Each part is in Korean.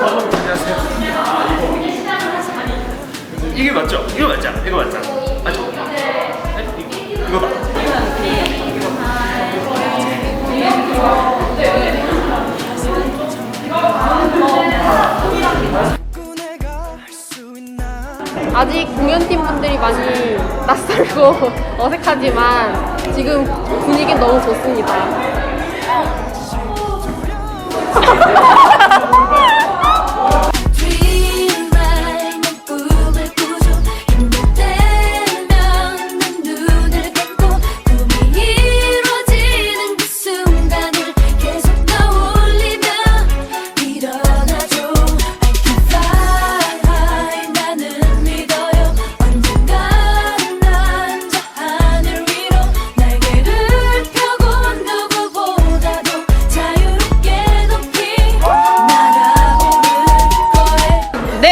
일어나죠 이게 맞죠? 이거 맞죠? 이거 맞죠? 맞죠? 네? 이거, 맞죠? 아직 공연팀 분들이 많이 낯설고 어색하지만 지금 분위기 너무 좋습니다.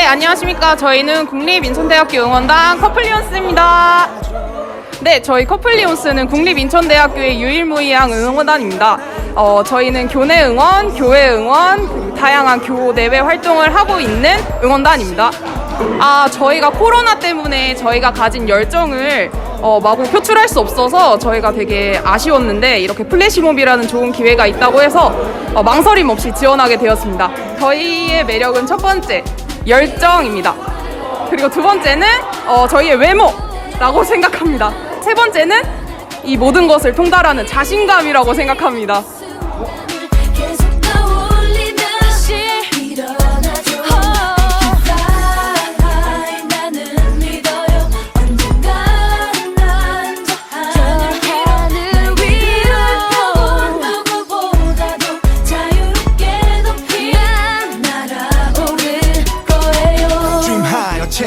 안녕하십니까. 저희는 국립인천대학교 응원단 커플리온스입니다. 네, 저희 커플리온스는 국립인천대학교의 유일무이한 응원단입니다. 어, 저희는 교내 응원, 교회 응원, 다양한 교 내외 활동을 하고 있는 응원단입니다. 아, 저희가 코로나 때문에 저희가 가진 열정을 어, 마구 표출할 수 없어서 저희가 되게 아쉬웠는데 이렇게 플래시몹이라는 좋은 기회가 있다고 해서 어, 망설임 없이 지원하게 되었습니다. 저희의 매력은 첫 번째, 열정입니다. 그리고 두 번째는 어, 저희의 외모라고 생각합니다. 세 번째는 이 모든 것을 통달하는 자신감이라고 생각합니다.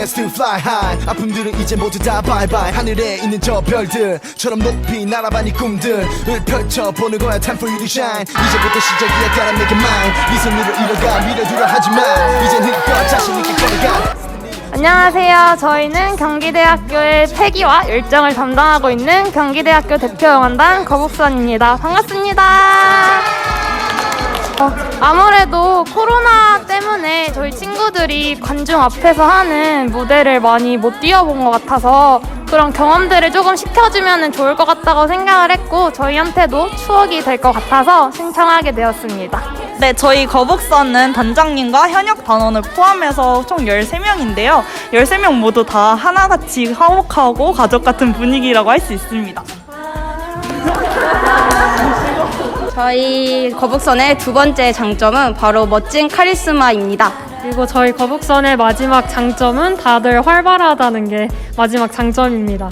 Chance to fly high. 아픔들은 이제 모두 다 bye 하늘에 있는 저 별들처럼 높이 날아봐 네 꿈들을 펼쳐보는 거야. Time for you to shine. 이제부터 시작이야. Gotta make it mine. 네 손으로 이뤄가. 밀어두려 하지마. 이젠 힘껏 자신 있게 걸어가. 안녕하세요. 저희는 경기대학교의 패기와 열정을 담당하고 있는 경기대학교 대표 응원단 거북선입니다. 반갑습니다. 어, 아무래도 코로나 때문에 저희 친구들이 관중 앞에서 하는 무대를 많이 못 뛰어본 것 같아서 그런 경험들을 조금 시켜주면 좋을 것 같다고 생각을 했고 저희한테도 추억이 될 것 같아서 신청하게 되었습니다. 네, 저희 거북선은 단장님과 현역 단원을 포함해서 총 13명인데요. 13명 모두 다 하나같이 화목하고 가족 같은 분위기라고 할 수 있습니다. 저희 거북선의 두 번째 장점은 바로 멋진 카리스마입니다. 그리고 저희 거북선의 마지막 장점은 다들 활발하다는 게 마지막 장점입니다.